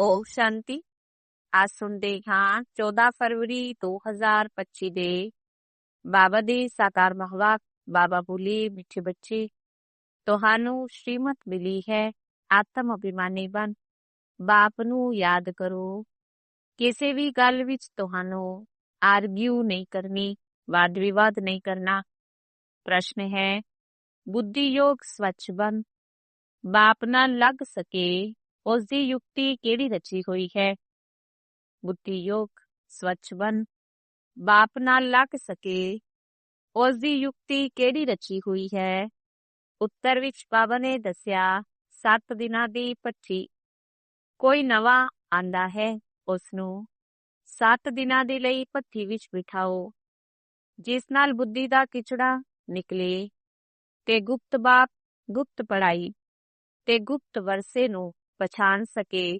ਓ ਸ਼ਾਂਤੀ ਅੱਜ ਸੁਣਦੇ ਹਾਂ 14 ਫਰਵਰੀ 2025 ਦੇ ਬਾਬਾ ਦੇ ਸਾਕਾਰ ਮਹਵਾਕ ਬਾਬਾ ਬੋਲੇ ਮਿੱਠੇ ਬੱਚੇ ਤੁਹਾਨੂੰ ਸ਼੍ਰੀਮਤ ਮਿਲੀ ਹੈ ਆਤਮ ਅਭਿਮਾਨੀ ਬਣ ਬਾਪ ਨੂੰ ਯਾਦ ਕਰੋ ਕਿਸੇ ਵੀ ਗੱਲ ਵਿੱਚ ਤੁਹਾਨੂੰ ਆਰਗਿਊ ਨਹੀਂ ਕਰਨੀ ਵਾਦ ਵਿਵਾਦ ਨਹੀਂ ਕਰਨਾ ਪ੍ਰਸ਼ਨ ਹੈ ਬੁੱਧੀ ਯੋਗ ਸਵੱਛ ਬਨ ਬਾਪ ਨਾਲ ਲੱਗ ਸਕੇ ਉਸ ਦੀ ਯੁਕਤੀ ਕਿਹੜੀ ਰਚੀ ਹੋਈ ਹੈ? ਬੁੱਧੀ ਯੋਗ, ਸਵੱਛ ਬਨ, ਬਾਪ ਨਾਲ ਲੱਗ ਸਕੇ। ਉਸ ਦੀ ਯੁਕਤੀ ਕਿਹੜੀ ਰਚੀ ਹੋਈ ਹੈ? ਉੱਤਰ ਵਿੱਚ ਬਾਬਾ ਨੇ ਦੱਸਿਆ 7 ਦਿਨਾਂ ਦੀ ਪੱਠੀ ਕੋਈ ਨਵਾਂ ਆਂਦਾ ਹੈ ਉਸ ਨੂੰ 7 ਦਿਨਾਂ ਦੇ ਲਈ ਪੱਠੀ ਵਿੱਚ ਬਿਠਾਓ। ਜਿਸ ਨਾਲ ਬੁੱਧੀ ਦਾ ਕਿਚੜਾ ਨਿਕਲੇ ਤੇ ਗੁਪਤ ਬਾਪ, ਗੁਪਤ ਪੜਾਈ ਤੇ ਗੁਪਤ ਵਰਸੇ ਨੂੰ ਪਛਾਣ ਸਕੇ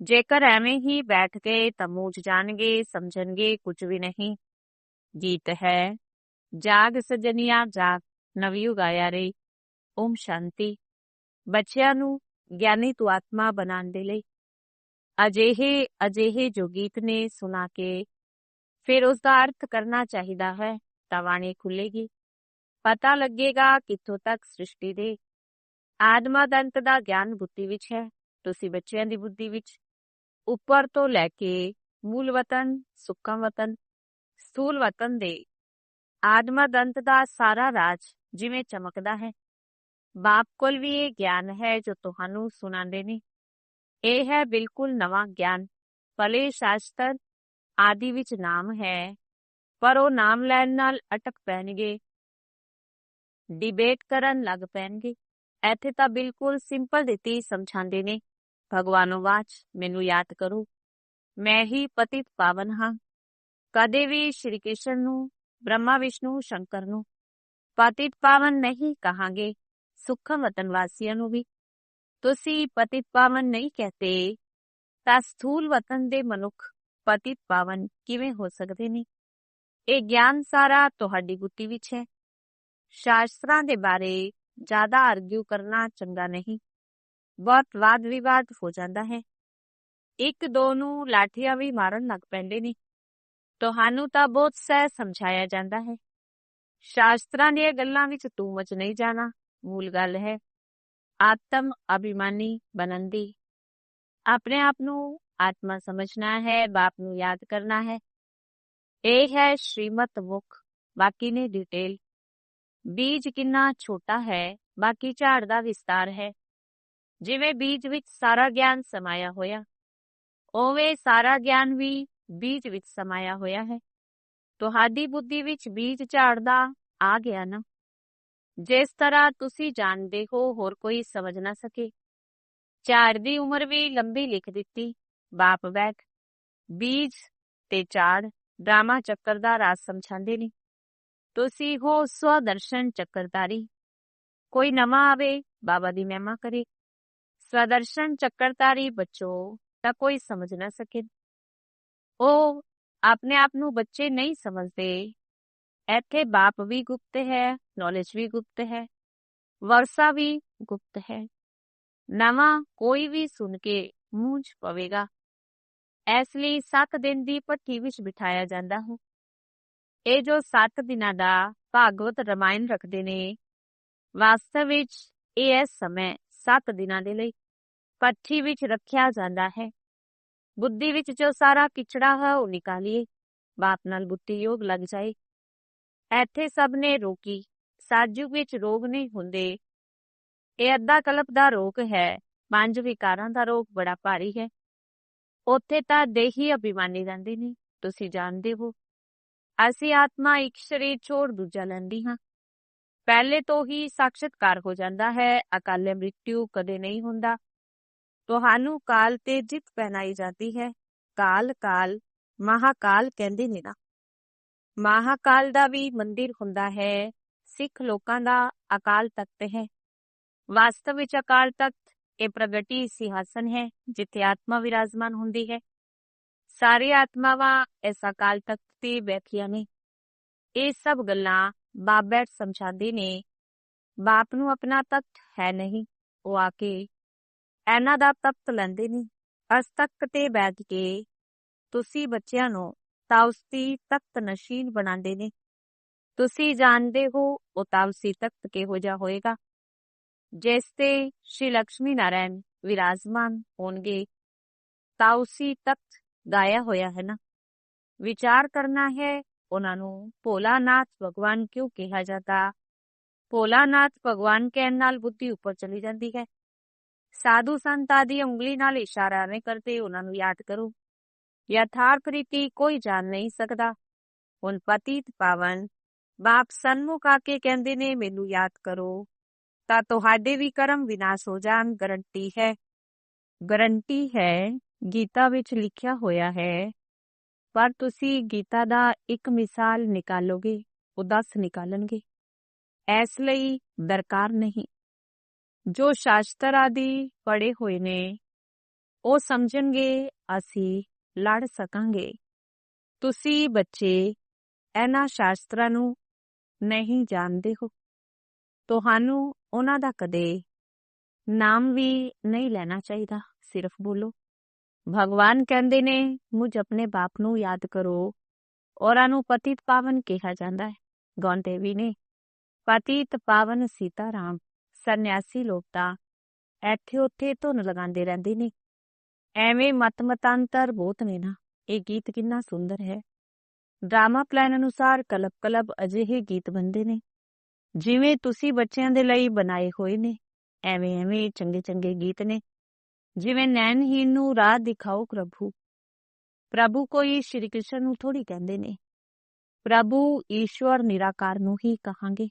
ਜੇਕਰ ਐਵੇਂ ਹੀ ਬੈਠ ਗਏ ਤਾਂ ਮੂਝ ਜਾਣਗੇ ਸਮਝਣਗੇ ਕੁਝ ਵੀ ਨਹੀਂ ਗੀਤ ਹੈ ਜਾਗ ਸਜਨੀਆਂ ਜਾਗ ਨਵਯੁਗ ਆਇਆ ਰੇ ਓਮ ਸ਼ਾਂਤੀ ਬੱਚਿਆਂ ਨੂੰ ਗਿਆਨੀ ਤੂ ਆਤਮਾ ਬਣਾਉਣ ਦੇ ਲਈ ਅਜਿਹੇ ਅਜਿਹੇ ਜੋ ਗੀਤ ਨੇ ਸੁਣਾ ਕੇ ਫਿਰ ਉਸ ਦਾ ਅਰਥ ਕਰਨਾ ਚਾਹੀਦਾ ਹੈ ਤਾਂ ਬਾਣੀ ਖੁੱਲੇਗੀ ਪਤਾ ਲੱਗੇਗਾ ਕਿੱਥੋਂ ਤੱਕ ਸ੍ਰਿਸ਼ਟੀ ਦੇ ਆਦਮਦ ਅੰਤ ਦਾ ਗਿਆਨ ਬੁੱਧੀ ਵਿੱਚ ਹੈ, ਤੁਸੀਂ ਬੱਚਿਆਂ ਦੀ ਬੁੱਧੀ ਵਿੱਚ। ਉੱਪਰ ਤੋਂ ਲੈ ਕੇ ਮੂਲ ਵਤਨ ਸੁੱਕਮ ਵਤਨ, ਸਥੂਲ ਵਤਨ ਦੇ ਆਦਮਦ ਦੰਤ ਦਾ ਸਾਰਾ ਰਾਜ ਜਿਵੇਂ ਚਮਕਦਾ ਹੈ। ਬਾਪ ਕੋਲ ਵੀ ਇਹ ਗਿਆਨ ਹੈ ਜੋ ਤੁਹਾਨੂੰ ਸੁਣਾਉਂਦੇ ਨੇ। ਇਹ ਹੈ ਬਿਲਕੁਲ ਨਵਾਂ ਗਿਆਨ। ਭਲੇ ਸ਼ਾਸਤਰ ਆਦਿ ਵਿੱਚ ਨਾਮ ਹੈ, ਪਰ ਉਹ ਨਾਮ ਲੈਣ ਨਾਲ ਅਟਕ ਪੈਣਗੇ। ਡਿਬੇਟ ਕਰਨ ਲੱਗ ਪੈਣਗੇ। ਇੱਥੇ ਤਾਂ ਬਿਲਕੁਲ ਸਿੰਪਲ ਦਿੱਤੀ ਸਮਝਾਉਂਦੇ ਨੇ। ਭਗਵਾਨੋ ਵਾਚ, ਮੈਨੂੰ ਯਾਦ ਕਰੋ। ਮੈਂ ਹੀ ਪਤਿਤ ਪਾਵਨ ਹਾਂ। ਕਦੇ ਵੀ ਸ਼੍ਰੀ ਕ੍ਰਿਸ਼ਨ ਨੂੰ, ਬ੍ਰਹਮਾ ਵਿਸ਼ਨੂੰ, ਸ਼ੰਕਰ ਨੂੰ ਪਤਿਤ ਪਾਵਨ ਨਹੀਂ ਕਹਾਂਗੇ। ਸੁਖਮ ਵਤਨ ਵਾਸੀਆਂ ਨੂੰ ਵੀ। ਤੁਸੀਂ ਪਤਿਤ ਪਾਵਨ ਨਹੀਂ ਕਹਤੇ, ਤਾਂ ਸਥੂਲ ਵਤਨ ਦੇ ਮਨੁੱਖ ਪਤਿਤ ਪਾਵਨ ਕਿਵੇਂ ਹੋ ਸਕਦੇ ਨੇ? ਇਹ ਗਿਆਨ ਸਾਰਾ ਤੁਹਾਡੀ ਗੁੱਤੀ ਵਿੱਚ ਹੈ। ਸ਼ਾਸਤਰਾਂ ਦੇ ਬਾਰੇ ਜ਼ਿਆਦਾ ਆਰਗਿਊ ਕਰਨਾ ਚੰਗਾ ਨਹੀਂ। ਬਹੁਤ ਵਾਦ ਵਿਵਾਦ ਹੋ ਜਾਂਦਾ ਹੈ। ਇੱਕ ਦੋ ਨੂੰ ਲਾਠੀਆਂ ਵੀ ਮਾਰਨ ਲੱਗ ਪੈਂਦੇ ਨੇ। ਤੁਹਾਨੂੰ ਤਾਂ ਬਹੁਤ ਸਹਿ ਸਮਝਾਇਆ ਜਾਂਦਾ ਹੈ। ਸ਼ਾਸਤਰਾਂ ਦੀਆਂ ਗੱਲਾਂ ਵਿੱਚ ਤੂੰ ਮਚ ਨਹੀਂ ਜਾਣਾ, ਮੂਲ ਗੱਲ ਹੈ। ਆਤਮ ਅਭਿਮਾਨੀ ਬਣਨ ਦੀ। ਆਪਣੇ ਆਪ ਨੂੰ ਆਤਮਾ ਸਮਝਣਾ ਹੈ, ਬਾਪ ਨੂੰ ਯਾਦ ਕਰਨਾ ਹੈ। ਇਹ ਹੈ ਸ਼੍ਰੀਮਤ ਮੁਖ। ਬਾਕੀ ਨੇ ਡਿਟੇਲ ਬੀਜ ਕਿੰਨਾ ਛੋਟਾ ਹੈ, ਬਾਕੀ ਝਾੜ ਦਾ ਵਿਸਤਾਰ ਹੈ। ਜਿਵੇਂ ਬੀਜ ਵਿੱਚ ਸਾਰਾ ਗਿਆਨ ਸਮਾਇਆ ਹੋਇਆ। ਉਵੇਂ ਸਾਰਾ ਗਿਆਨ ਵੀ ਬੀਜ ਵਿੱਚ ਸਮਾਇਆ ਹੋਇਆ ਹੈ। ਤੁਹਾਡੀ ਬੁੱਧੀ ਵਿੱਚ ਬੀਜ ਝਾੜ ਦਾ ਆ ਗਿਆ ਨਾ। ਜਿਸ ਤਰ੍ਹਾਂ ਤੁਸੀਂ ਜਾਣਦੇ ਹੋ, ਹੋਰ ਕੋਈ ਸਮਝ ਨਾ ਸਕੇ। ਝਾੜ ਦੀ ਉਮਰ ਵੀ ਲੰਬੀ ਲਿਖ ਦਿੱਤੀ। ਬਾਪ ਬੈਗ ਬੀਜ ਤੇ ਝਾੜ, ਡਰਾਮਾ ਚੱਕਰ ਦਾ ਰਾਜ ਸਮਝਾਉਂਦੇ ਨੇ। ਤੁਸੀਂ ਹੋ ਸਵਦਰਸ਼ਨ ਚੱਕਰਦਾਰੀ ਕੋਈ ਨਵਾਂ ਆਵੇ ਬਾਬਾ ਦੀ ਮਹਿਮਾ ਕਰੇ ਸਵਦਰਸ਼ਨ ਚੱਕਰਦਾਰੀ ਬੱਚੋ ਤਾਂ ਕੋਈ ਸਮਝ ਨਾ ਸਕੇ ਉਹ ਆਪਣੇ ਆਪ ਨੂੰ ਬੱਚੇ ਨਹੀਂ ਸਮਝਦੇ ਇੱਥੇ ਬਾਪ ਵੀ ਗੁਪਤ ਹੈ ਨੌਲੇਜ ਵੀ ਗੁਪਤ ਹੈ ਵਰਸਾ ਵੀ ਗੁਪਤ ਹੈ ਨਵਾਂ ਕੋਈ ਵੀ ਸੁਣ ਕੇ ਮੂੰਝ ਪਵੇਗਾ ਇਸ ਲਈ 7 ਦਿਨ ਦੀ ਪੱਠੀ ਵਿੱਚ ਬਿਠਾਇਆ ਜਾਂਦਾ ਹੈ ਇਹ ਜੋ 7 ਦਿਨਾਂ ਦਾ ਭਾਗਵਤ ਰਮਾਇਣ ਰੱਖਦੇ ਨੇ, ਵਾਸਤਵ ਵਿੱਚ ਇਹ ਸਮੇਂ 7 ਦਿਨਾਂ ਦੇ ਲਈ। ਪੱਠੀ ਵਿੱਚ ਰੱਖਿਆ ਜਾਂਦਾ ਹੈ। ਬੁੱਧੀ ਵਿੱਚ ਜੋ ਸਾਰਾ ਕਿਚੜਾ ਹੈ ਉਹ ਨਿਕਾਲੀਏ। ਬਾਪ ਨਾਲ ਬੁੱਧੀ ਯੋਗ ਲੱਗ ਜਾਏ। ਇੱਥੇ ਸਭ ਨੇ ਰੋਕੀ। ਸਾਜੁਗ ਵਿੱਚ ਰੋਗ ਨਹੀਂ ਹੁੰਦੇ। ਇਹ ਅੱਧਾ ਕਲਪ ਦਾ ਰੋਗ ਹੈ। ਪੰਜ ਵਿਕਾਰਾਂ ਦਾ ਰੋਗ ਬੜਾ ਭਾਰੀ ਹੈ। ਉੱਥੇ ਤਾਂ ਦੇਹੀ ਅਭਿਮਾਨੀ ਰਹਿੰਦੇ ਨੇ। ਤੁਸੀਂ ਜਾਣਦੇ ਹੋ। ਅਸੀਂ ਆਤਮਾ ਇੱਕ ਸਰੀਰ ਛੋੜ ਦੂਜਾ ਲੈਂਦੀ ਹਾਂ। ਪਹਿਲੇ ਤੋਂ ਹੀ ਸਾਖਸ਼ਤਕਾਰ ਹੋ ਜਾਂਦਾ ਹੈ, ਅਕਾਲੇ ਮ੍ਰਿਤਿਉ ਕਦੇ ਨਹੀਂ ਹੁੰਦਾ। ਤੁਹਾਨੂੰ ਕਾਲ ਤੇ ਜਿੱਤ ਪਹਿਨਾਈ ਜਾਂਦੀ ਹੈ। ਕਾਲ ਕਾਲ, ਮਹਾਕਾਲ ਕਹਿੰਦੇ ਨੇ ਨਾ। ਮਹਾਕਾਲ ਦਾ ਵੀ ਮੰਦਿਰ ਹੁੰਦਾ ਹੈ। ਸਿੱਖ ਲੋਕਾਂ ਦਾ ਅਕਾਲ ਤਖਤ ਹੈ। ਵਾਸਤਵ ਵਿੱਚ ਅਕਾਲ ਤਖਤ, ਇਹ ਪ੍ਰਗਟੀ ਸਿਹਾਸਨ ਹੈ, ਜਿੱਥੇ ਆਤਮਾ ਵਿਰਾਜਮਾਨ ਹੁੰਦੀ ਹੈ। ਸਾਰੀ ਆਤਮਾਵਾਂ ਇਸ ਅਕਾਲ ਤਖਤ ਤੇ ਬੈਠੀਆਂ ਨੇ ਇਹ ਸਭ ਗੱਲਾਂ ਬਾਪ ਬੈਠ ਸਮਝਾਉਂਦੇ ਨੇ ਬਾਪ ਨੂੰ ਆਪਣਾ ਤਖਤ ਹੈ ਨਹੀਂ ਉਹ ਆ ਕੇ ਇਹਨਾਂ ਦਾ ਤਖਤ ਲੈਂਦੇ ਨੇ ਅਸਤਕ ਤੇ ਬੈਠ ਕੇ ਤੁਸੀਂ ਬੱਚਿਆਂ ਨੂੰ ਤਾਉਸੀ ਤਖਤ ਨਸ਼ੀਨ ਬਣਾਉਂਦੇ ਨੇ ਤੁਸੀਂ ਜਾਣਦੇ ਹੋ ਉਹ ਤਾਉਸੀ ਤਖਤ ਕਿਹੋ ਜਿਹਾ ਹੋਏਗਾ ਜਿਸ ਤੇ ਸ਼੍ਰੀ ਲక్ష్ਮੀ ਨਾਰਾਇਣ ਵਿਰਾਜਮਾਨ ਹੋਣਗੇ ਤਾਉਸੀ ਤਖਤ ਗਾਇਆ ਹੋਇਆ ਹੈ ਨਾ। ਵਿਚਾਰ ਕਰਨਾ ਹੈ, ਉਹਨਾਂ ਨੂੰ ਭੋਲਾਨਾਥ ਭਗਵਾਨ ਕਿਉਂ ਕਿਹਾ ਜਾਂਦਾ? ਭੋਲਾਨਾਥ ਭਗਵਾਨ ਕਹਿਣ ਨਾਲ ਬੁੱਧੀ ਉੱਪਰ ਜਾਂਦੀ ਹੈ। ਸਾਧੂ ਸੰਤ ਆਦਿ ਉਂਗਲੀ ਨਾਲ ਇਸ਼ਾਰਾ ਨਹੀਂ ਕਰਦੇ, ਉਹਨਾਂ ਨੂੰ ਯਾਦ ਕਰੋ। ਯਥਾਰਥ ਰੀਤੀ ਕੋਈ ਜਾਣ ਨਹੀਂ ਸਕਦਾ। ਹੁਣ ਪਤੀਤ ਪਾਵਨ ਬਾਪ ਸਨਮੁਖ ਆ ਕੇ ਕਹਿੰਦੇ ਨੇ, ਮੈਨੂੰ ਯਾਦ ਕਰੋ, ਤਾਂ ਤੁਹਾਡੇ ਵੀ ਕਰਮ ਵਿਨਾਸ਼ ਹੋ ਜਾਣ। ਗਰੰਟੀ ਹੈ ਗਰੰਟੀ ਹੈ ਗੀਤਾ ਵਿੱਚ ਲਿਖਿਆ ਹੋਇਆ ਹੈ, ਪਰ ਤੁਸੀਂ ਗੀਤਾ ਦਾ ਇੱਕ ਮਿਸਾਲ ਨਿਕਾਲੋਗੇ ਉਹ 10 ਨਿਕਾਲਣਗੇ। ਇਸ ਲਈ ਦਰਕਾਰ ਨਹੀਂ। ਜੋ ਸ਼ਾਸਤਰ ਆਦਿ ਪੜੇ ਹੋਏ ਨੇ, ਉਹ ਸਮਝਣਗੇ, ਅਸੀਂ ਲੜ ਸਕਾਂਗੇ। ਤੁਸੀਂ ਬੱਚੇ, ਇਹਨਾਂ ਸ਼ਾਸਤਰਾਂ ਨੂੰ ਨਹੀਂ ਜਾਣਦੇ ਹੋ। ਤੁਹਾਨੂੰ ਉਹਨਾਂ ਦਾ ਕਦੇ ਨਾਮ ਵੀ ਨਹੀਂ ਲੈਣਾ ਚਾਹੀਦਾ, ਸਿਰਫ ਬੋਲੋ। ਭਗਵਾਨ ਕਹਿੰਦੇ ਨੇ, ਮੁਝ ਆਪਣੇ ਬਾਪ ਨੂੰ ਯਾਦ ਕਰੋ। ਔਰਾਂ ਨੂੰ ਪਤਿਤ ਪਾਵਨ ਕਿਹਾ ਜਾਂਦਾ ਹੈ। ਗੌਂਦੇਵੀ ਨੇ, ਪਤਿਤ ਪਾਵਨ ਸੀਤਾ ਰਾਮ ਸੰਨਿਆਸੀ ਲੋਕ ਤਾਂ ਇੱਥੇ ਉੱਥੇ ਧੁਨ ਲਗਾਉਂਦੇ ਰਹਿੰਦੇ ਨੇ। ਐਵੇਂ ਮਤ ਮਤਾਂਤਰ ਬਹੁਤ ਨੇ ਨਾ। ਇਹ ਗੀਤ ਕਿੰਨਾ ਸੁੰਦਰ ਹੈ। ਡਰਾਮਾ ਪਲਾਨ ਅਨੁਸਾਰ ਕਲਪ ਕਲਪ ਅਜਿਹੇ ਗੀਤ ਬੰਦੇ ਨੇ, ਜਿਵੇਂ ਤੁਸੀਂ ਬੱਚਿਆਂ ਦੇ ਲਈ ਬਣਾਏ ਹੋਏ ਨੇ। ਐਵੇਂ ਐਵੇਂ ਚੰਗੇ ਚੰਗੇ ਗੀਤ ਨੇ। ਜਿਵੇਂ ਨੈਣਹੀਨ ਨੂੰ ਰਾਹ ਦਿਖਾਓ ਪ੍ਰਭੂ। ਪ੍ਰਭੂ ਕੋਈ ਸ਼੍ਰੀ ਕ੍ਰਿਸ਼ਨ ਨੂੰ ਥੋੜੀ ਕਹਿੰਦੇ ਨੇ। ਪ੍ਰਭੂ ਈਸ਼ਵਰ ਨਿਰਾਕਾਰ ਨੂੰ ਹੀ ਕਹਾਂਗੇ।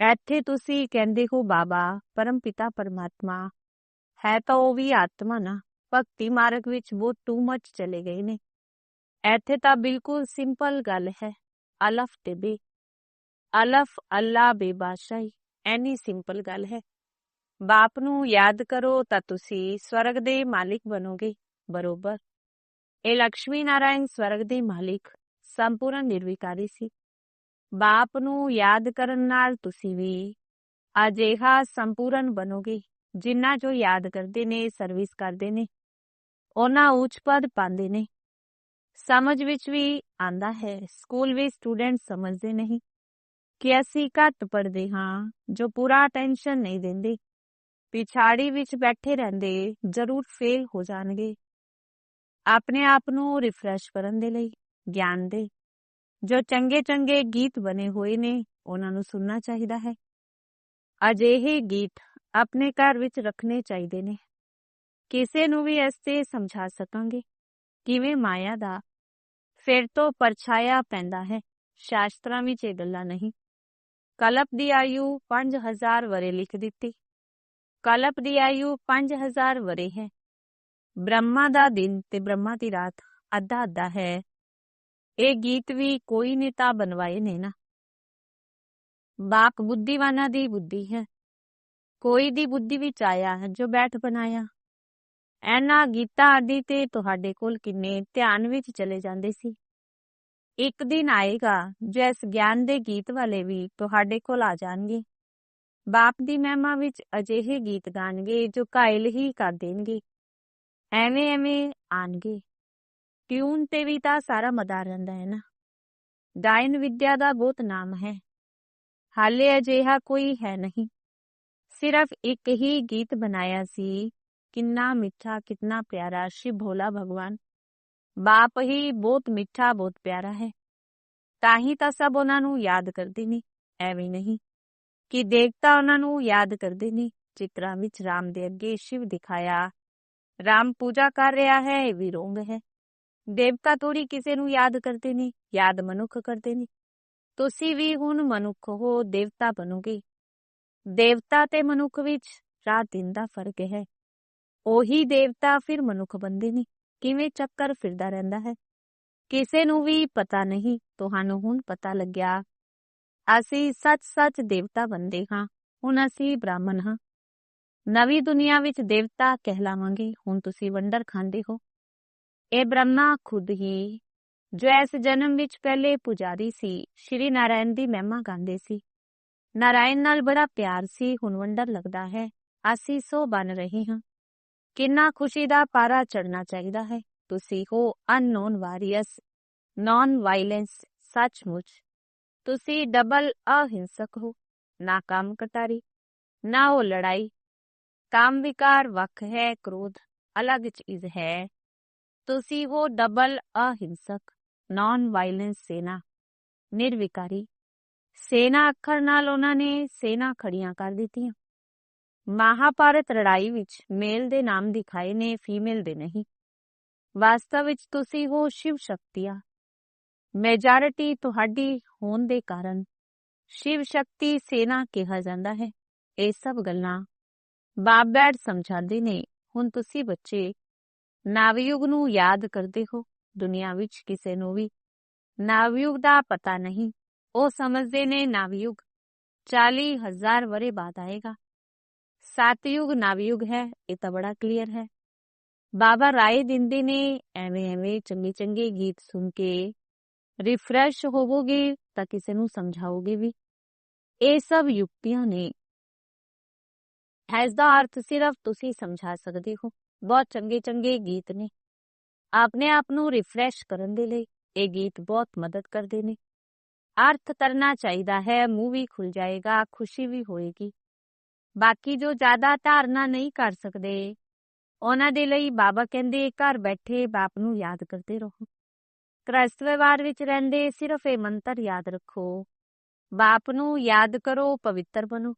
ਇੱਥੇ ਤੁਸੀਂ ਕਹਿੰਦੇ ਹੋ, ਬਾਬਾ ਪਰਮ ਪਿਤਾ ਪਰਮਾਤਮਾ, ਹੈ ਤਾਂ ਉਹ ਵੀ ਆਤਮਾ ਨਾ, ਭਗਤੀ ਮਾਰਗ ਵਿੱਚ ਬਹੁਤ ਟੂ ਮੱਚ ਚਲੇ ਗਏ ਨੇ। ਇੱਥੇ ਤਾਂ ਬਿਲਕੁਲ ਸਿੰਪਲ ਗੱਲ ਹੈ, ਅਲਫ ਤੇ ਬੇ। ਅਲਫ ਅੱਲਾ ਬੇਬਾਸ਼ਾਈ ਐਨੀ ਸਿੰਪਲ ਗੱਲ ਹੈ। ਬਾਪ ਨੂੰ ਯਾਦ ਕਰੋ ਤਾਂ ਤੁਸੀਂ ਸਵਰਗ ਦੇ ਮਾਲਿਕ ਬਣੋਗੇ। ਬਰੋਬਰ। ਇਹ ਲక్ష్ਮੀ ਨਾਰਾਇਣ ਸਵਰਗ ਦੇ ਮਾਲਿਕ, ਸੰਪੂਰਨ ਨਿਰਵਿਕਾਰੀ ਸੀ। ਬਾਪ ਨੂੰ ਯਾਦ ਕਰਨ ਨਾਲ ਤੁਸੀਂ ਵੀ ਅਜਿਹਾ ਸੰਪੂਰਨ ਬਣੋਗੇ, ਜਿੰਨਾ ਜੋ ਯਾਦ ਕਰਦੇ ਨੇ ਸਰਵਿਸ ਕਰਦੇ ਨੇ। ਉਹਨਾਂ ਉੱਚ ਪਦ ਪਾਉਂਦੇ ਨੇ। ਸਮਝ ਵਿੱਚ ਵੀ ਆਂਦਾ ਹੈ, ਸਕੂਲ ਵਿੱਚ ਸਟੂਡੈਂਟ ਸਮਝਦੇ ਨਹੀਂ। ਕਿ ਅਸੀਂ ਘੱਟ ਪੜਦੇ ਹਾਂ, ਜੋ ਪੂਰਾ ਟੈਨਸ਼ਨ ਨਹੀਂ ਦਿੰਦੇ। ਪਿਛਾੜੀ ਵਿੱਚ ਬੈਠੇ ਰਹਿੰਦੇ ਜ਼ਰੂਰ ਫੇਲ ਹੋ ਜਾਣਗੇ। ਆਪਣੇ ਆਪ ਨੂੰ ਰਿਫਰੈਸ਼ ਕਰਨ ਦੇ ਲਈ, ਗਿਆਨ ਦੇ। ਜੋ ਚੰਗੇ ਚੰਗੇ ਗੀਤ ਬਣੇ ਹੋਏ ਨੇ, ਉਹਨਾਂ ਨੂੰ ਸੁਣਨਾ ਚਾਹੀਦਾ ਹੈ। ਅਜਿਹੇ ਗੀਤ ਆਪਣੇ ਘਰ ਵਿੱਚ ਰੱਖਣੇ ਚਾਹੀਦੇ ਨੇ। ਕਿਸੇ ਨੂੰ ਵੀ ਇਸ ਤੇ ਸਮਝਾ ਸਕਾਂਗੇ। ਕਿਵੇਂ ਮਾਇਆ ਦਾ ਫਿਰ ਤੋਂ ਪਰਛਾਇਆ ਪੈਂਦਾ ਹੈ, ਸ਼ਾਸਤਰਾਂ ਵਿੱਚ ਇਹ ਗੱਲਾਂ ਨਹੀਂ। ਕਲਪ ਦੀ ਆਯੂ 5000 ਵਰੇ ਲਿਖ ਦਿੱਤੀ। ਕਲਪ ਦੀ ਆਯੂ 5000 ਵਰੇ ਹੈ ਬ੍ਰਹਮਾ ਦਾ ਦਿਨ ਤੇ ਬ੍ਰਹਮਾ ਦੀ ਰਾਤ ਅੱਧਾ ਅੱਧਾ ਹੈ ਇਹ ਗੀਤ ਵੀ ਕੋਈ ਨੇਤਾ ਬਣਵਾਏ ਨੇ ਨਾ ਬਾਪ ਬੁੱਧੀਵਾਨਾਂ ਦੀ ਬੁੱਧੀ ਹੈ ਕੋਈ ਦੀ ਬੁੱਧੀ ਵਿੱਚ ਆਇਆ ਹੈ ਜੋ ਬੈਠ ਬਣਾਇਆ ਐਨਾ ਗੀਤਾ ਆਦਿ ਤੇ ਤੁਹਾਡੇ ਕੋਲ ਕਿੰਨੇ ਧਿਆਨ ਵਿੱਚ ਚਲੇ ਜਾਂਦੇ ਸੀ ਇੱਕ ਦਿਨ ਆਏਗਾ ਜੋ ਇਸ ਗਿਆਨ ਦੇ ਗੀਤ ਵਾਲੇ ਵੀ ਤੁਹਾਡੇ ਕੋਲ ਆ ਜਾਣਗੇ ਬਾਪ ਦੀ ਮਹਿਮਾ ਵਿੱਚ ਅਜਿਹੇ ਗੀਤ ਗਾਣਗੇ ਜੋ ਕਾਇਲ ਹੀ ਕਰ ਦੇਣਗੇ। ਐਵੇਂ ਐਵੇਂ ਆਣਗੇ। ਟਿਊਨ ਤੇ ਵੀ ਤਾਂ ਸਾਰਾ ਮਦਾ ਰਹਿੰਦਾ ਹੈ ਨਾ। ਗਾਇਨ ਵਿਦਿਆ ਦਾ ਬਹੁਤ ਨਾਮ ਹੈ। ਹਾਲੇ ਅਜਿਹਾ ਕੋਈ ਹੈ ਨਹੀਂ। ਸਿਰਫ ਇੱਕ ਹੀ ਗੀਤ ਬਣਾਇਆ ਸੀ, ਕਿੰਨਾ ਮਿੱਠਾ, ਕਿੰਨਾ ਪਿਆਰਾ, ਸ਼ਿਵ ਭੋਲਾ ਭਗਵਾਨ। ਬਾਪ ਹੀ ਬਹੁਤ ਮਿੱਠਾ, ਬਹੁਤ ਪਿਆਰਾ ਹੈ। ਤਾਂ ਹੀ ਤਾਂ ਸਭ ਉਹਨਾਂ ਨੂੰ ਯਾਦ ਕਰਦੇ ਨੇ, ਐਵੇਂ ਨਹੀਂ। ਕਿ ਦੇਵਤਾ ਉਹਨਾਂ ਨੂੰ ਯਾਦ ਕਰਦੇ ਨੇ। ਚਿਤਰਾਂ ਵਿੱਚ ਰਾਮ ਦੇ ਅੱਗੇ ਸ਼ਿਵ ਦਿਖਾਇਆ। ਰਾਮ ਪੂਜਾ ਕਰ ਰਿਹਾ ਹੈ, ਇਹ ਵੀ ਰੋਂਗ ਹੈ। ਦੇਵਤਾ ਥੋੜੀ ਕਿਸੇ ਨੂੰ ਯਾਦ ਕਰਦੇ ਨੇ, ਯਾਦ ਮਨੁੱਖ ਕਰਦੇ ਨੇ। ਤੁਸੀਂ ਵੀ ਹੁਣ ਮਨੁੱਖ ਹੋ, ਦੇਵਤਾ ਬਣੋਗੇ। ਦੇਵਤਾ ਤੇ ਮਨੁੱਖ ਵਿੱਚ ਰਾਤ ਦਿਨ ਦਾ ਫ਼ਰਕ ਹੈ। ਉਹੀ ਦੇਵਤਾ ਫਿਰ ਮਨੁੱਖ ਬੰਦੇ ਨੇ। ਕਿਵੇਂ ਚੱਕਰ ਫਿਰਦਾ ਰਹਿੰਦਾ ਹੈ? ਕਿਸੇ ਨੂੰ ਵੀ ਪਤਾ ਨਹੀਂ, ਤੁਹਾਨੂੰ ਹੁਣ ਪਤਾ ਲੱਗਿਆ। ਅਸੀਂ ਸੱਚ-ਸੱਚ ਦੇਵਤਾ ਬੰਦੇ ਹਾਂ, ਹੁਣ ਅਸੀਂ ਬ੍ਰਾਹਮਣ ਹਾਂ। ਨਵੀਂ ਦੁਨੀਆ ਵਿੱਚ ਦੇਵਤਾ ਕਹਿਲਾਵਾਂਗੇ, ਹੁਣ ਤੁਸੀਂ ਵੰਡਰ ਖਾਂਦੇ ਹੋ। ਇਹ ਬ੍ਰਹਮਾ ਖੁਦ ਹੀ ਜੋ ਇਸ ਜਨਮ ਵਿੱਚ ਪਹਿਲੇ ਪੁਜਾਰੀ ਸੀ, ਸ਼੍ਰੀ ਨਾਰਾਇਣ ਦੀ ਮਹਿਮਾ ਗਾਉਂਦੇ ਸੀ। ਨਾਰਾਇਣ ਨਾਲ ਬੜਾ ਪਿਆਰ ਸੀ, ਹੁਣ ਵੰਡਰ ਲੱਗਦਾ ਹੈ। ਅਸੀਂ ਸੋ ਬਣ ਰਹੇ ਹਾਂ। ਕਿੰਨਾ ਖੁਸ਼ੀ ਦਾ ਪਾਰਾ ਚੜਨਾ ਚਾਹੀਦਾ ਹੈ। ਤੁਸੀਂ ਹੋ ਅਨਨੋਨ ਵਾਰੀਅਰਸ ਨਾਨ ਵਾਇਲੈਂਸ, ਸੱਚਮੁੱਚ। ਤੁਸੀਂ ਡਬਲ ਅਹਿੰਸਕ ਹੋ, ਨਾ ਕੰਮ ਕਟਾਰੀ, ਨਾ ਉਹ ਲੜਾਈ। ਕਾਮ ਵਿਕਾਰ ਵੱਖ ਹੈ, ਕ੍ਰੋਧ ਅਲੱਗ ਚੀਜ਼ ਹੈ। ਤੁਸੀਂ ਹੋ ਡਬਲ ਅਹਿੰਸਕ ਨਾਨ ਵਾਇਲੈਂਸ ਸੇਨਾ, ਨਿਰਵਿਕਾਰੀ। ਸੇਨਾ ਅੱਖਰ ਨਾਲ ਉਹਨਾਂ ਨੇ ਸੇਨਾ ਖੜੀਆਂ ਕਰ ਦਿੱਤੀਆਂ। ਮਹਾਭਾਰਤ ਲੜਾਈ ਵਿੱਚ ਮੇਲ ਦੇ ਨਾਮ ਦਿਖਾਏ ਨੇ, ਫੀਮੇਲ ਦੇ ਨਹੀਂ। ਵਾਸਤਵ ਵਿੱਚ ਤੁਸੀਂ ਹੋ ਸ਼ਿਵ ਸ਼ਕਤੀਆਂ ਮੈਜੋਰਿਟੀ ਤੁਹਾਡੀ ਹੋਣ ਦੇ ਕਾਰਨ ਸ਼ਿਵ ਸ਼ਕਤੀ ਸੇਨਾ ਕਿਹਾ ਜਾਂਦਾ ਹੈ ਇਹ ਸਭ ਗੱਲਾਂ ਬਾਪ ਬੈਡ ਸਮਝਾਉਂਦੇ ਨੇ ਹੁਣ ਤੁਸੀਂ ਬੱਚੇ ਨਵਯੁਗ ਨੂੰ ਯਾਦ ਕਰਦੇ ਹੋ ਦੁਨੀਆ ਵਿੱਚ ਕਿਸੇ ਨੂੰ ਵੀ ਨਵਯੁਗ ਦਾ ਪਤਾ ਨਹੀਂ ਉਹ ਸਮਝਦੇ ਨੇ ਨਵਯੁਗ 40000 ਵਰੇ ਬਾਅਦ ਆਏਗਾ ਸਤਯੁਗ ਨਵਯੁਗ ਹੈ ਇਹ ਤਾਂ ਬੜਾ ਕਲੀਅਰ ਹੈ ਬਾਬਾ ਰਾਏ ਦਿੰਦੇ ਨੇ ਐਵੇਂ ਐਵੇਂ ਚੰਗੇ ਚੰਗੇ ਗੀਤ ਸੁਣ ਕੇ ਰਿਫਰੈਸ਼ ਹੋਵੋਗੇ ਤਾਂ ਕਿਸੇ ਨੂੰ ਸਮਝਾਓਗੇ ਵੀ। ਇਹ ਸਭ ਯੁਕਤੀਆਂ ਨੇ। ਹੈਜ਼ ਦਾ ਅਰਥ ਸਿਰਫ ਤੁਸੀਂ ਸਮਝਾ ਸਕਦੇ ਹੋ। ਬਹੁਤ ਚੰਗੇ ਚੰਗੇ ਗੀਤ ਨੇ। ਆਪਣੇ ਆਪ ਨੂੰ ਰਿਫਰੈਸ਼ ਕਰਨ ਦੇ ਲਈ ਇਹ ਗੀਤ ਬਹੁਤ ਮਦਦ ਕਰਦੇ ਨੇ। ਅਰਥ ਕਰਨਾ ਚਾਹੀਦਾ ਹੈ, ਮੂੰਹ ਵੀ ਖੁੱਲ ਜਾਏਗਾ, ਖੁਸ਼ੀ ਵੀ ਹੋਏਗੀ। ਬਾਕੀ ਜੋ ਜ਼ਿਆਦਾ ਧਾਰਨਾ ਨਹੀਂ ਕਰ ਸਕਦੇ, ਉਹਨਾਂ ਦੇ ਲਈ ਬਾਬਾ ਕਹਿੰਦੇ ਘਰ ਬੈਠੇ ਬਾਪ ਨੂੰ ਯਾਦ ਕਰਦੇ ਰਹੋ। ਗ੍ਰਸਤ ਵਿਵਹਾਰ ਵਿੱਚ ਰਹਿੰਦੇ ਸਿਰਫ ਇਹ ਮੰਤਰ ਯਾਦ ਰੱਖੋ। ਬਾਪ ਨੂੰ ਯਾਦ ਕਰੋ, ਪਵਿੱਤਰ ਬਣੋ।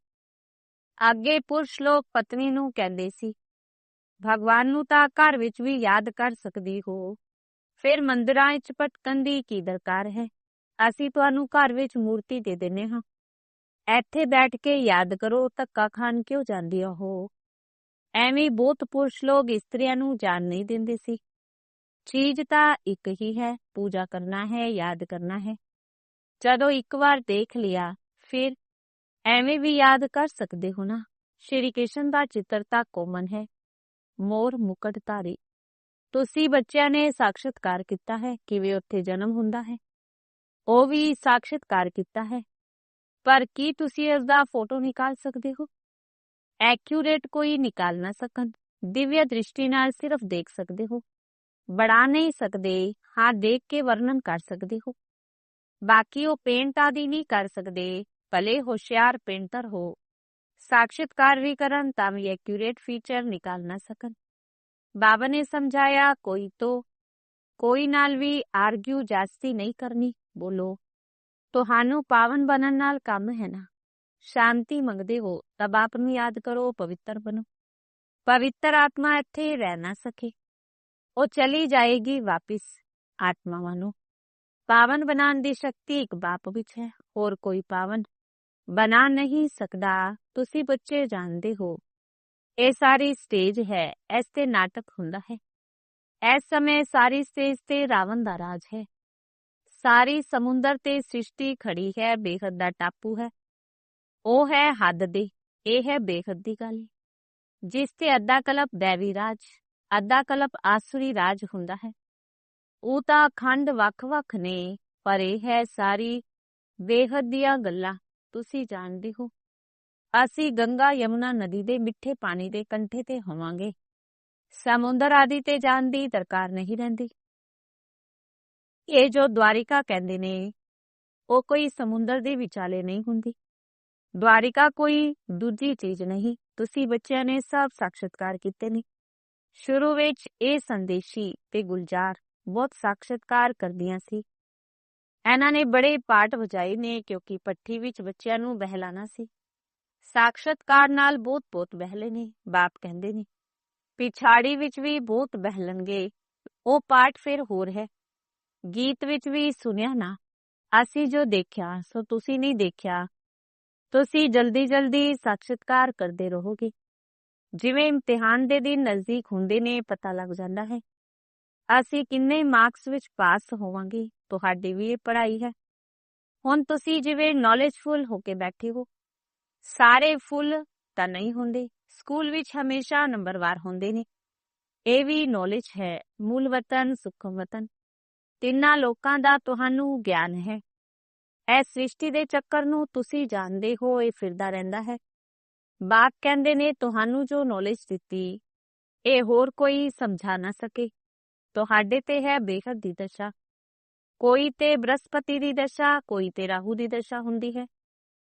ਅੱਗੇ ਪੁਰਸ਼ ਲੋਕ ਪਤਨੀ ਨੂੰ ਕਹਿੰਦੇ ਸੀ, ਭਗਵਾਨ ਨੂੰ ਤਾਂ ਘਰ ਵਿੱਚ ਵੀ ਯਾਦ ਕਰ ਸਕਦੀ ਹੋ। ਫਿਰ ਮੰਦਿਰਾਂ ਵਿੱਚ ਭਟਕਣ ਦੀ ਕੀ ਦਰਕਾਰ ਹੈ? ਅਸੀਂ ਤੁਹਾਨੂੰ ਘਰ ਵਿੱਚ ਮੂਰਤੀ ਦੇ ਦਿੰਨੇ ਹਾਂ। ਇੱਥੇ ਬੈਠ ਕੇ ਯਾਦ ਕਰੋ, ਧੱਕਾ ਖਾਨ ਕਿਉਂ ਜਾਂਦੀ ਹੋ? ਐਵੇਂ ਬਹੁਤ ਪੁਰਸ਼ ਲੋਕ ਇਸਤਰੀਆਂ ਨੂੰ ਜਾਣ ਨਹੀਂ ਦਿੰਦੇ ਸੀ। ਚੀਜ਼ ਤਾਂ ਇੱਕ ਹੀ ਹੈ ਪੂਜਾ ਕਰਨਾ ਹੈ ਯਾਦ ਕਰਨਾ ਹੈ ਜਦੋਂ ਇੱਕ ਵਾਰ ਦੇਖ ਲਿਆ ਫਿਰ ਐਵੇਂ ਵੀ ਯਾਦ ਕਰ ਸਕਦੇ ਹੋ ਨਾ ਸ਼੍ਰੀ ਕ੍ਰਿਸ਼ਨ ਦਾ ਚਿੱਤਰ ਤਾਂ ਕੋਮਨ ਹੈ ਮੋਰ ਮੁਕਟ ਧਾਰੀ ਤੁਸੀਂ ਬੱਚਿਆਂ ਨੇ ਸਾਖਸ਼ਾਤਕਾਰ ਕੀਤਾ ਹੈ ਕਿਵੇਂ ਉੱਥੇ ਜਨਮ ਹੁੰਦਾ ਹੈ ਉਹ ਵੀ ਸਾਖਸ਼ਾਤਕਾਰ ਕੀਤਾ ਹੈ ਪਰ ਕੀ ਤੁਸੀਂ ਇਸ ਦਾ ਫੋਟੋ ਨਿਕਾਲ ਸਕਦੇ ਹੋ ਐਕਿਊਰੇਟ ਕੋਈ ਨਿਕਾਲ ਨਾ ਸਕਣ ਦਿਵਯ ਦ੍ਰਿਸ਼ਟੀ ਨਾਲ ਸਿਰਫ ਦੇਖ ਸਕਦੇ ਹੋ ਬੜਾ ਨਹੀਂ ਸਕਦੇ। ਹਾਂ, ਦੇਖ ਕੇ ਵਰਣਨ ਕਰ ਸਕਦੇ ਹੋ। ਬਾਕੀ ਉਹ ਪੇਂਟ ਆਦਿ ਨਹੀਂ ਕਰ ਸਕਦੇ। ਭਲੇ ਹੋਸ਼ਿਆਰ ਪੇਂਟਰ ਹੋ। ਸਾਖਸ਼ਾਤਕਾਰ ਵੀ ਕਰਨ ਤਾਂ ਵੀ ਐਕਿਊਰੇਟ ਫੀਚਰ ਨਿਕਾਲ ਨਾ ਸਕਣ। ਬਾਬਾ ਨੇ ਸਮਝਾਇਆ, ਕੋਈ ਤੋ, ਕੋਈ ਨਾਲ ਵੀ ਆਰਗਿਊ ਜਾਸਤੀ ਨਹੀਂ ਕਰਨੀ। ਬੋਲੋ, ਤੁਹਾਨੂੰ ਪਾਵਨ ਬਣਨ ਨਾਲ ਕੰਮ ਹੈ ਨਾ? ਸ਼ਾਂਤੀ ਮੰਗਦੇ ਹੋ ਤਾਂ ਬਾਪ ਨੂੰ ਯਾਦ ਕਰੋ, ਪਵਿੱਤਰ ਬਣੋ। ਪਵਿੱਤਰ ਆਤਮਾ ਇੱਥੇ ਰਹਿ ਨਾ ਸਕੇ। ਉਹ ਚਲੀ ਜਾਏਗੀ ਵਾਪਿਸ, ਆਤਮਾਵਾਂ ਨੂੰ। ਪਾਵਨ ਬਣਾਉਣ ਦੀ ਸ਼ਕਤੀ ਇੱਕ ਬਾਪ ਵਿੱਚ ਹੈ, ਹੋਰ ਕੋਈ ਪਾਵਨ ਬਣਾ ਨਹੀਂ ਸਕਦਾ। ਤੁਸੀਂ ਬੱਚੇ ਜਾਣਦੇ ਹੋ। ਇਹ ਸਾਰੀ ਸਟੇਜ ਹੈ, ਇਸ ਤੇ ਨਾਟਕ ਹੁੰਦਾ ਹੈ। ਇਸ ਸਮੇਂ ਸਾਰੀ ਸਟੇਜ ਤੇ ਰਾਵਣ ਦਾ ਰਾਜ ਹੈ। ਸਾਰੀ ਸਮੁੰਦਰ ਤੇ ਸ੍ਰਿਸ਼ਟੀ ਖੜੀ ਹੈ, ਬੇਹਦ ਦਾ ਟਾਪੂ ਹੈ। ਉਹ ਹੈ ਹੱਦ ਦੇ, ਇਹ ਹੈ ਬੇਹੱਦ ਦੀ ਗੱਲ। ਜਿਸ ਤੇ ਅੱਧਾ ਕਲਪ ਦੇਵੀ ਰਾਜ। ਅੱਧਾ ਕਲਪ ਆਸੁਰੀ ਰਾਜ ਹੁੰਦਾ ਹੈ। ਉਹ ਤਾਂ ਖੰਡ ਵੱਖ-ਵੱਖ ਨੇ, ਪਰ ਇਹ ਹੈ ਸਾਰੀ ਬੇਹੱਦ ਦੀਆਂ ਗੱਲਾਂ। ਤੁਸੀਂ ਜਾਣਦੇ ਹੋ, ਅਸੀਂ ਗੰਗਾ ਯਮੁਨਾ ਨਦੀ ਦੇ ਮਿੱਠੇ ਪਾਣੀ ਦੇ ਕੰਠੇ ਤੇ ਹੋਵਾਂਗੇ। ਸਮੁੰਦਰ ਆਦਿ ਤੇ ਜਾਣ ਦੀ ਦਰਕਾਰ ਨਹੀਂ ਰਹਿੰਦੀ। ਇਹ ਜੋ ਦਵਾਰਿਕਾ ਕਹਿੰਦੇ ਨੇ, ਉਹ ਕੋਈ ਸਮੁੰਦਰ ਦੇ ਵਿਚਾਲੇ ਨਹੀਂ ਹੁੰਦੀ। ਦਵਾਰਿਕਾ ਕੋਈ ਦੂਜੀ ਚੀਜ਼ ਨਹੀਂ। ਤੁਸੀਂ ਬੱਚਿਆਂ ਨੇ ਸਭ ਸਾਖਸ਼ਾਤਕਾਰ ਕੀਤੇ ਨੇ। ਸ਼ੁਰੂ ਵਿੱਚ ਇਹ ਸੰਦੇਸ਼ੀ ਤੇ ਗੁਲਜ਼ਾਰ ਬਹੁਤ ਸਾਖਸ਼ਾਤਕਾਰ ਕਰਦੀਆਂ ਸੀ। ਇਹਨਾਂ ਨੇ ਬੜੇ ਪਾਠ ਵਜਾਏ ਨੇ ਕਿਉਂਕਿ ਪੱਠੀ ਵਿੱਚ ਬੱਚਿਆਂ ਨੂੰ ਬਹਿਲਾਣਾ ਸੀ। ਸਾਖਸ਼ਾਤਕਾਰ ਨਾਲ ਬਹੁਤ ਬਹੁਤ ਬਹਿਲੇ ਨੇ, ਬਾਪ ਕਹਿੰਦੇ ਨੇ। ਪਿਛਾੜੀ ਵਿੱਚ ਵੀ ਬਹੁਤ ਬਹਿਲਣਗੇ, ਉਹ ਪਾਠ ਫਿਰ ਹੋਰ ਹੈ। ਗੀਤ ਵਿੱਚ ਵੀ ਸੁਨਿਆ ਨਾ, ਅਸੀਂ ਜੋ ਦੇਖਿਆ, ਸੋ ਤੁਸੀਂ ਨਹੀਂ ਦੇਖਿਆ। ਤੁਸੀਂ ਜਲਦੀ ਜਲਦੀ ਸਾਖਸ਼ਾਤਕਾਰ ਕਰਦੇ ਰਹੋਗੇ। ਜਿਵੇਂ ਇਮਤਿਹਾਨ ਦੇ ਦਿਨ ਨਜ਼ਦੀਕ ਹੁੰਦੇ ਨੇ, ਪਤਾ ਲੱਗ ਜਾਂਦਾ ਹੈ। ਅਸੀਂ ਕਿੰਨੇ ਮਾਰਕਸ ਵਿੱਚ ਪਾਸ ਹੋਵਾਂਗੇ, ਤੁਹਾਡੀ ਵੀ ਇਹ ਪੜ੍ਹਾਈ ਹੈ। ਹੁਣ ਤੁਸੀਂ ਜਿਵੇਂ ਨੌਲੇਜਫੁਲ ਹੋ ਕੇ ਬੈਠੇ ਹੋ। ਸਾਰੇ ਫੁੱਲ ਤਾਂ ਨਹੀਂ ਹੁੰਦੇ, ਸਕੂਲ ਵਿੱਚ ਹਮੇਸ਼ਾ ਨੰਬਰਵਾਰ ਹੁੰਦੇ ਨੇ। ਇਹ ਵੀ ਨੌਲੇਜ ਹੈ, ਮੂਲ ਵਤਨ, ਸੁਖਮ ਵਤਨ। ਤਿੰਨਾਂ ਲੋਕਾਂ ਦਾ ਤੁਹਾਨੂੰ ਗਿਆਨ ਹੈ। ਇਹ ਸ੍ਰਿਸ਼ਟੀ ਦੇ ਚੱਕਰ ਨੂੰ ਤੁਸੀਂ ਜਾਣਦੇ ਹੋ, ਇਹ ਫਿਰਦਾ ਰਹਿੰਦਾ ਹੈ। ਬਾਪ ਕਹਿੰਦੇ ਨੇ, ਤੁਹਾਨੂੰ ਜੋ ਨੌਲੇਜ ਦਿੱਤੀ, ਇਹ ਹੋਰ ਕੋਈ ਸਮਝਾ ਨਾ ਸਕੇ। ਤੁਹਾਡੇ ਤੇ ਹੈ ਬੇਹੱਦ ਦੀ ਦਸ਼ਾ। ਕੋਈ ਤੇ ਬ੍ਰਹਸਪਤੀ ਦੀ ਦਸ਼ਾ, ਕੋਈ ਤੇ ਰਾਹੂ ਦੀ ਦਸ਼ਾ ਹੁੰਦੀ ਹੈ।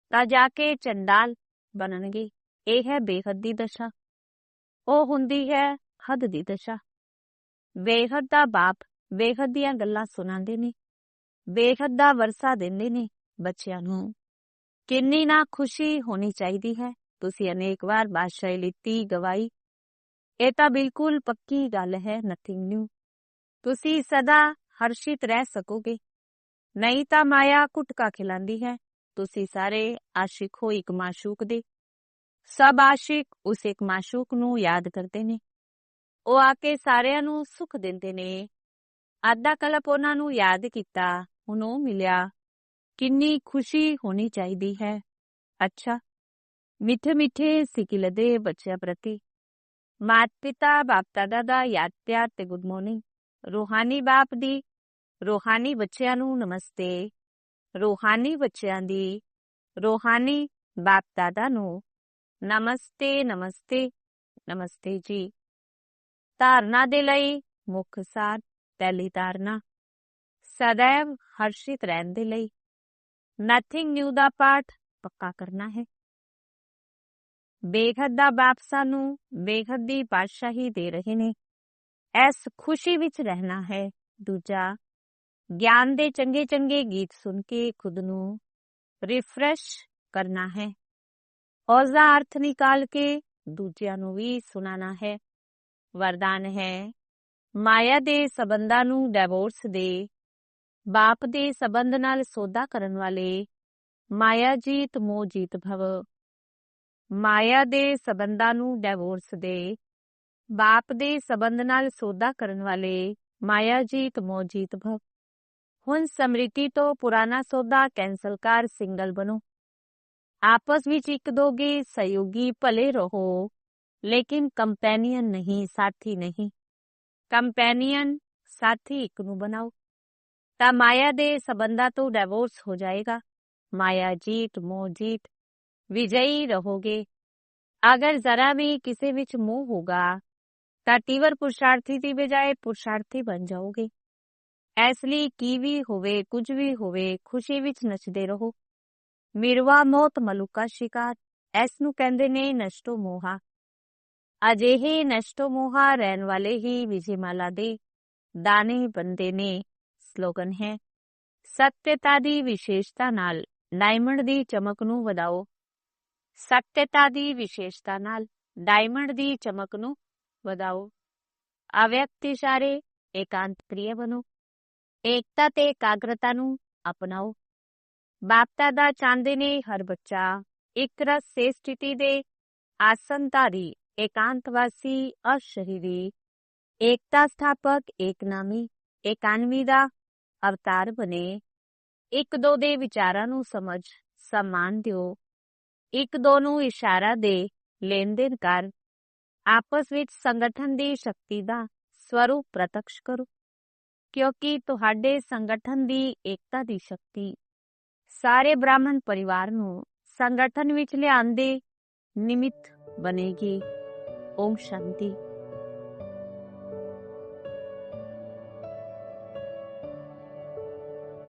ਤਾਂ ਜਾ ਕੇ ਚੰਡਾਲ ਬਣਨਗੇ, ਇਹ ਹੈ ਬੇਹੱਦ ਦੀ ਦਸ਼ਾ। ਉਹ ਹੁੰਦੀ ਹੈ ਹੱਦ ਦੀ ਦਸ਼ਾ। ਬੇਹੱਦ ਦਾ ਬਾਪ ਬੇਹੱਦ ਦੀਆਂ ਗੱਲਾਂ ਸੁਣਾਉਂਦੇ ਨੇ, ਬੇਹੱਦ ਦਾ ਵਰਸਾ ਦਿੰਦੇ ਨੇ ਬੱਚਿਆਂ ਨੂੰ। ਕਿੰਨੀ ਨਾ ਖੁਸ਼ੀ ਹੋਣੀ ਚਾਹੀਦੀ ਹੈ। ਤੁਸੀਂ ਅਨੇਕ ਵਾਰ ਬਾਦਸ਼ਾਹੀ ਲਿੱਤੀ ਗਵਾਈ। ਇਹ ਤਾਂ ਬਿਲਕੁਲ ਪੱਕੀ ਗੱਲ ਹੈ ਨਥਿੰਗ ਨਿਊ ਤੁਸੀਂ ਸਦਾ ਹਰਸ਼ਿਤ ਰਹਿ ਸਕੋਗੇ। ਨਹੀਂ ਤਾਂ ਮਾਇਆ ਕੁਟਕਾ ਖਿਲਾਉਂਦੀ ਹੈ। ਤੁਸੀਂ ਸਾਰੇ ਆਸ਼ਿਕ ਹੋ ਇੱਕ ਮਾਸ਼ੂਕ ਦੇ। ਸਭ ਆਸ਼ਿਕ ਉਸ ਇੱਕ ਮਾਸ਼ੂਕ ਨੂੰ ਯਾਦ ਕਰਦੇ ਨੇ। ਉਹ ਆ ਕੇ ਸਾਰਿਆਂ ਨੂੰ ਸੁਖ ਦਿੰਦੇ ਨੇ। ਅੱਧਾ ਕਲਪ ਉਹਨਾਂ ਨੂੰ ਯਾਦ ਕੀਤਾ ਉਹਨੂੰ ਮਿਲਿਆ। ਕਿੰਨੀ ਖੁਸ਼ੀ ਹੋਣੀ ਚਾਹੀਦੀ ਹੈ। ਅੱਛਾ ਮਿੱਠੇ ਮਿੱਠੇ ਸਿਕਿਲ ਦੇ ਬੱਚਿਆਂ ਪ੍ਰਤੀ। ਮਾਤ ਪਿਤਾ ਬਾਪ ਦਾਦਾ ਦਾ ਯਾਦ ਪਿਆਰ ਤੇ ਗੁੱਡ ਮਾਰਨਿੰਗ। ਰੂਹਾਨੀ ਬਾਪ ਦੀ, ਰੂਹਾਨੀ ਬੱਚਿਆਂ ਨੂੰ ਨਮਸਤੇ। ਰੂਹਾਨੀ ਬੱਚਿਆਂ ਦੀ, ਰੋਹਾਨੀ ਬਾਪ ਦਾਦਾ ਨੂੰ ਨਮਸਤੇ ਨਮਸਤੇ ਨਮਸਤੇ ਜੀ। ਧਾਰਨਾ ਦੇ ਲਈ ਮੁੱਖ ਸਾਰ ਪਹਿਲੀ ਧਾਰਨਾ। ਸदैव ਹਰਸ਼ਿਤ ਰਹਿਣ ਦੇ ਲਈ। ਨਥਿੰਗ ਨਿਊ ਦਾ ਪਾਠ ਪੱਕਾ ਕਰਨਾ ਹੈ। ਬੇਖਦ ਦਾ ਬਾਪ ਸਾਨੂੰ ਬੇਖਦ ਦੀ ਪਾਤਸ਼ਾਹੀ ਦੇ ਰਹੇ ਨੇ। ਇਸ ਖੁਸ਼ੀ ਵਿੱਚ ਰਹਿਣਾ ਹੈ। ਦੂਜਾ, ਗਿਆਨ ਦੇ ਚੰਗੇ ਚੰਗੇ ਗੀਤ ਸੁਣ ਕੇ ਖੁਦ ਨੂੰ ਰਿਫਰੈਸ਼ ਕਰਨਾ ਹੈ। ਉਸ ਦਾ ਅਰਥ ਨਿਕਾਲ ਕੇ ਦੂਜਿਆਂ ਨੂੰ ਵੀ ਸੁਣਾਣਾ ਹੈ। ਵਰਦਾਨ ਹੈ, ਮਾਇਆ ਦੇ ਸਬੰਧਾਂ ਨੂੰ ਡਿਵੋਰਸ ਦੇ, ਬਾਪ ਦੇ ਸਬੰਧ ਨਾਲ ਸੌਦਾ ਕਰਨ ਵਾਲੇ, ਮਾਇਆ ਜੀਤ ਮੋਹ ਜੀਤ ਭਵ। ਮਾਇਆ ਦੇ ਸਬੰਧਾਂ ਨੂੰ ਡਿਵੋਰਸ ਦੇ, ਬਾਪ ਦੇ ਸਬੰਧ ਨਾਲ ਸੌਦਾ ਕਰਨ ਵਾਲੇ ਮਾਇਆ ਜੀਤ ਮੋਹ ਹੁਣ ਸਮ੍ਰਿਤੀ ਤੋਂ ਪੁਰਾਣਾ ਸੌਦਾ ਕੈਨਸਲ ਕਰ ਸਿੰਗਲ ਬਣੋ। ਆਪਸ ਵਿੱਚ ਇੱਕ ਦੋਗੇ ਸਹਿਯੋਗੀ ਭਲੇ ਰਹੋ, ਲੇਕਿਨ ਕੰਪੈਨੀਅਨ ਨਹੀਂ, ਸਾਥੀ ਨਹੀਂ। ਕੰਪੈਨੀਅਨ ਸਾਥੀ ਇੱਕ ਨੂੰ ਬਣਾਓ। ਤਾਂ ਮਾਇਆ ਦੇ ਸਬੰਧਾਂ ਤੋਂ ਡਿਵੋਰਸ ਹੋ ਜਾਏਗਾ। ਮਾਇਆ ਜੀਤ ਮੋਹ ਜੀਤ ਵਿਜਈ ਰਹੋਗੇ ਅਗਰ ਜ਼ਰਾ ਵੀ ਕਿਸੇ ਵਿੱਚ ਮੋਹ ਹੋਗਾ ਤਾਂ ਤੀਵਰ ਪੁਰਸ਼ਾਰਥੀ ਦੀ ਬਜਾਏ ਪੁਰਸ਼ਾਰਥੀ ਬਣ ਜਾਓਗੇ ਇਸ ਲਈ ਕੀ ਵੀ ਹੋਵੇ ਕੁਝ ਵੀ ਹੋਵੇ ਖੁਸ਼ੀ ਵਿੱਚ ਨੱਚਦੇ ਰਹੋ ਮਿਰਵਾ ਮੌਤ ਮਲੁਕਾ ਸ਼ਿਕਾਰ ਇਸ ਨੂੰ ਕਹਿੰਦੇ ਨੇ ਨਸ਼ਟੋ ਮੋਹਾ ਅਜਿਹੇ ਨਸ਼ਟੋ ਮੋਹਾ ਰਹਿਣ ਵਾਲੇ ਹੀ ਵਿਜੇਮਾਲਾ ਦੇ ਦਾਨੇ ਬੰਦੇ ਨੇ ਸਲੋਗਨ ਹੈ ਸਤਿਅਤਾ ਦੀ ਵਿਸ਼ੇਸ਼ਤਾ ਨਾਲ ਡਾਇਮੰਡ ਦੀ ਚਮਕ ਨੂੰ ਵਧਾਓ ਸਤਿਅਤਾ ਦੀ ਵਿਸ਼ੇਸ਼ਤਾ ਨਾਲ ਡਾਇਮੰਡ ਦੀ ਚਮਕ ਨੂੰ ਵਧਾਓ ਅਵਿਅਕਤ ਇਸ਼ਾਰੇ ਇਕਾਂਤਰੀਏ ਬਣੋ ਏਕਤਾ ਤੇ ਇਕਾਗਰਤਾ ਨੂੰ ਅਪਣਾਓ ਬਾਪਤਾ ਦਾ ਚਾਹੁੰਦੇ ਨੇ ਹਰ ਬੱਚਾ ਇੱਕ ਰਸ ਸੇ ਸਥਿਤੀ ਦੇ ਆਸਨ ਧਾਰੀ ਇਕਾਂਤਵਾਸੀ ਔਰ ਸ਼ਹੀਦੀ ਏਕਤਾ ਸਥਾਪਕ ਏਕਨਾਮੀ ਇਕਾਨਵੀ ਦਾ ਅਵਤਾਰ ਬਨੇ ਇੱਕ ਦੋ ਦੇ ਵਿਚਾਰਾਂ ਨੂੰ ਸਮਝ ਸਮਾਨ ਦਿਓ ਇੱਕ ਦੋ ਨੂੰ ਇਸ਼ਾਰਾ ਦੇ ਲੈਣ-ਦੇਣ ਕਰ। ਆਪਸ ਵਿੱਚ ਸੰਗਠਨ ਦੀ ਸ਼ਕਤੀ ਦਾ ਸਵਰੂਪ ਪ੍ਰਤਕਸ਼ ਕਰੋ, ਕਿਉਂਕਿ ਤੁਹਾਡੇ ਸੰਗਠਨ ਦੀ ਏਕਤਾ ਦੀ ਸ਼ਕਤੀ। ਸਾਰੇ ਬ੍ਰਾਹਮਣ ਪਰਿਵਾਰ ਨੂੰ ਸੰਗਠਨ ਵਿੱਚ ਲਿਆਉਣ ਨਿਮਿਤ ਬਣੇਗੀ। ਓਮ ਸ਼ਾਂਤੀ।